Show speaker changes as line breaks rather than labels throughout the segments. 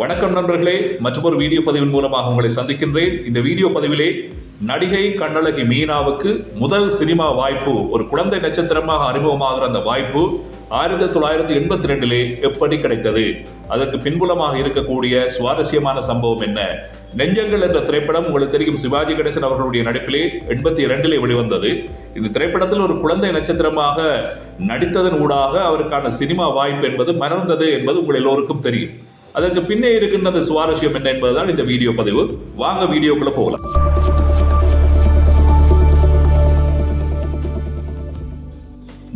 வணக்கம் நண்பர்களே மற்றொரு வீடியோ பதிவின் மூலமாக உங்களை சந்திக்கின்றேன். இந்த வீடியோ பதிவிலே நடிகை கண்ணழகி மீனாவுக்கு முதல் சினிமா வாய்ப்பு ஒரு குழந்தை நட்சத்திரமாக அறிமுகமாகிற அந்த வாய்ப்பு ஆயிரத்தி தொள்ளாயிரத்தி எண்பத்தி ரெண்டிலே எப்படி கிடைத்தது? அதற்கு பின்புலமாக இருக்கக்கூடிய சுவாரஸ்யமான சம்பவம் என்ன? நெஞ்சங்கள் என்ற திரைப்படம் உங்களுக்கு தெரியும் சிவாஜி கணேசன் அவர்களுடைய நடிப்பிலே எண்பத்தி இரண்டிலே வெளிவந்தது. இந்த திரைப்படத்தில் ஒரு குழந்தை நட்சத்திரமாக நடித்ததன் ஊடாக அவருக்கான சினிமா வாய்ப்பு என்பது மறந்தது என்பது உங்கள் எல்லோருக்கும் தெரியும். அதற்கு பின்னே இருக்கின்றது சுவாரஸ்யம் என்ன என்பதுதான் இந்த வீடியோ பதிவு. வாங்க வீடியோக்குள்ள போகலாம்.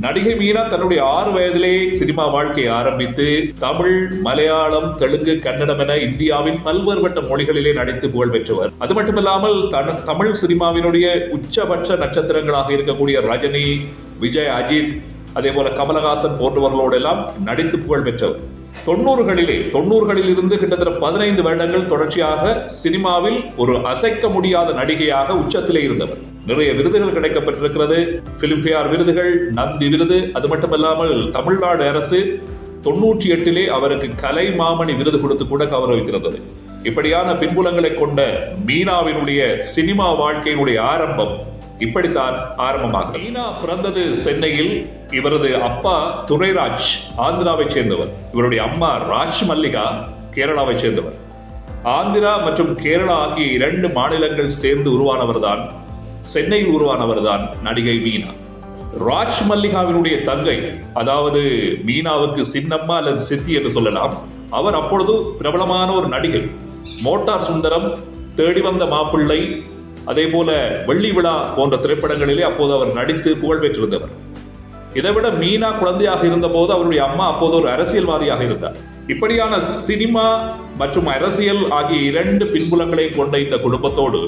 நடிகை மீனா தன்னுடைய ஆறு வயதிலே சினிமா வாழ்க்கையை ஆரம்பித்து தமிழ் மலையாளம் தெலுங்கு கன்னடம் என இந்தியாவின் பல்வேறுபட்ட மொழிகளிலே நடித்து புகழ் பெற்றவர். அது மட்டுமில்லாமல் தமிழ் சினிமாவினுடைய உச்சபட்ச நட்சத்திரங்களாக இருக்கக்கூடிய ரஜினி விஜய் அஜித் அதே போல கமலஹாசன் போன்றவர்களோடு எல்லாம் நடித்து புகழ் பெற்றவர். தொண்ணூறுகளிலே தொண்ணூறுகளில் இருந்து கிட்டத்தட்ட பதினைந்து வருடங்கள் தொடர்ச்சியாக சினிமாவில் ஒரு அசைக்க முடியாத நடிகையாக உச்சத்திலே இருந்தவர். நிறைய விருதுகள் கிடைக்கப்பட்டிருக்கிறது. பிலிம்பேர் விருதுகள் நந்தி விருது அது மட்டுமல்லாமல் தமிழ்நாடு அரசு தொண்ணூற்றி எட்டிலே அவருக்கு கலை மாமணி விருது கொடுத்து கூட கௌரவித்திருந்தது. இப்படியான பின்புலங்களை கொண்ட மீனாவினுடைய சினிமா வாழ்க்கையினுடைய ஆரம்பம் இப்படித்தான் ஆரம்பமாக மீனா பிறந்தது சென்னையில் இவரது அப்பா துரைராஜ் ஆந்திராவை சேர்ந்தவர். இவருடைய அம்மா ராஜ் மல்லிகா கேரளாவை சேர்ந்தவர். ஆந்திரா மற்றும் கேரளா ஆகிய இரண்டு மாநிலங்கள் சேர்ந்து உருவானவர்தான் சென்னையில் உருவானவர்தான் நடிகை மீனா. ராஜ் மல்லிகாவினுடைய தங்கை அதாவது மீனாவுக்கு சின்னம்மா அல்லது சித்தி என்று சொல்லலாம் அவர் அப்பொழுது பிரபலமான ஒரு நடிகை. மோட்டார் சுந்தரம் தேடி வந்த மாப்பிள்ளை அதே போல வெள்ளி விழா போன்ற திரைப்படங்களிலே அப்போது அவர் நடித்து புகழ் பெற்றிருந்தவர். இதைவிட மீனா குழந்தையாக இருந்தபோது அவருடைய அம்மா அப்போது ஒரு அரசியல்வாதியாக இருந்தார். இப்படியான சினிமா மற்றும் அரசியல் ஆகிய இரண்டு பின்புலங்களை கொண்ட இந்த குடும்பத்தோடு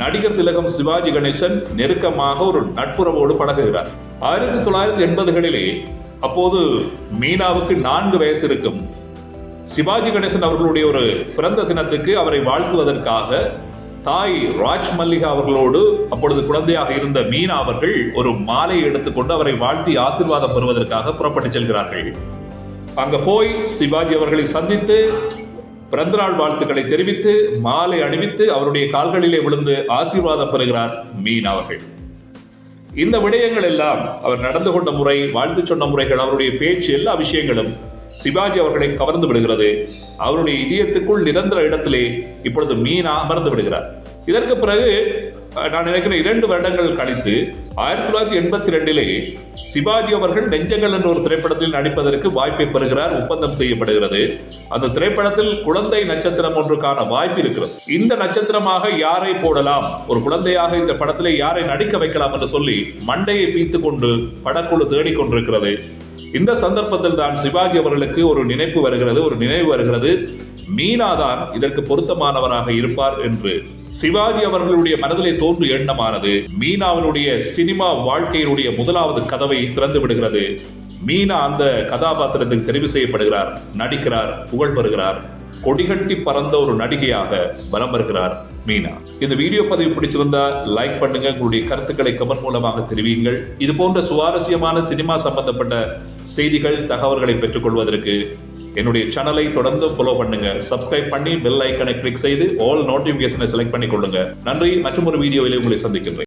நடிகர் திலகம் சிவாஜி கணேசன் நெருக்கமாக ஒரு நட்புறவோடு பழகுகிறார். ஆயிரத்தி தொள்ளாயிரத்தி எண்பதுகளிலே அப்போது மீனாவுக்கு நான்கு வயசு இருக்கும். சிவாஜி கணேசன் அவர்களுடைய ஒரு பிறந்த தினத்துக்கு அவரை வாழ்த்துவதற்காக தாய் ராஜ் மல்லிகா அவர்களோடு அப்பொழுது குழந்தையாக இருந்த மீனா அவர்கள் ஒரு மாலையை எடுத்துக்கொண்டு அவரை வாழ்த்தி ஆசிர்வாதம் பெறுவதற்காக புறப்பட்டு செல்கிறார்கள். அங்க போய் சிவாஜி அவர்களை சந்தித்து பிறந்தநாள் வாழ்த்துக்களை தெரிவித்து மாலை அணிவித்து அவருடைய கால்களிலே விழுந்து ஆசீர்வாதம் பெறுகிறார் மீனா அவர்கள். இந்த விடயங்கள் எல்லாம் அவர் நடந்து கொண்ட முறை வாழ்த்து சொன்ன முறைகள் அவருடைய பேச்சு எல்லா விஷயங்களும் சிவாஜி அவர்களை கவர்ந்து விடுகிறது. அவருடைய இதயத்துக்குள் நிரந்தர இடத்திலே இப்பொழுது மீனா அமர்ந்து விடுகிறார். இதற்கு பிறகு நான் நினைக்கிறேன் இரண்டு வருடங்கள் கழித்து ஆயிரத்தி தொள்ளாயிரத்தி எண்பத்தி ரெண்டிலே சிவாஜி அவர்கள் நெஞ்சங்கள் என்ற ஒரு திரைப்படத்தில் நடிப்பதற்கு வாய்ப்பை பெறுகிறார் ஒப்பந்தம் செய்யப்படுகிறது. அந்த திரைப்படத்தில் குழந்தை நட்சத்திரம் ஒன்றுக்கான வாய்ப்பு இருக்கிறது. இந்த நட்சத்திரமாக யாரை போடலாம்? ஒரு குழந்தையாக இந்த படத்திலே யாரை நடிக்க வைக்கலாம் என்று சொல்லி மண்டையை பீத்து கொண்டு படக்குழு தேடிக்கொண்டிருக்கிறது. இந்த சந்தர்ப்பத்தில் தான் சிவாஜி அவர்களுக்கு ஒரு நினைப்பு வருகிறது ஒரு நினைவு வருகிறது. மீனாதான் இதற்கு பொருத்தமானவராக இருப்பார் என்று சிவாஜி அவர்களுடைய மனதிலே தோன்று எண்ணமானது. மீனாவினுடைய சினிமா வாழ்க்கையினுடைய முதலாவது கதவை திறந்து விடுகிறது. மீனா அந்த கதாபாத்திரத்துக்கு தெரிவு செய்யப்படுகிறார் நடிக்கிறார் புகழ் பெறுகிறார். கொடிகட்டி பறந்த ஒரு நடிகையாக வலம் வருகிறார் மீனா. இந்த வீடியோ பதிவு பிடிச்சிருந்தா லைக் பண்ணுங்க. உங்களுடைய கருத்துக்களை கமெண்ட் மூலமாக தெரிவியுங்கள். இது போன்ற சுவாரஸ்யமான சினிமா சம்பந்தப்பட்ட செய்திகள் தகவல்களை பெற்றுக்கொள்வதற்கு என்னுடைய சேனலை தொடர்ந்து ஃபாலோ பண்ணுங்க. சப்ஸ்கிரைப் பண்ணி பெல் ஐக்கனை கிளிக் செய்து ஆல் நோட்டிபிகேஷனை செலக்ட் பண்ணி கொள்ளுங்க நன்றி. மற்றும் ஒரு வீடியோவில் உங்களை சந்திக்கின்றேன்.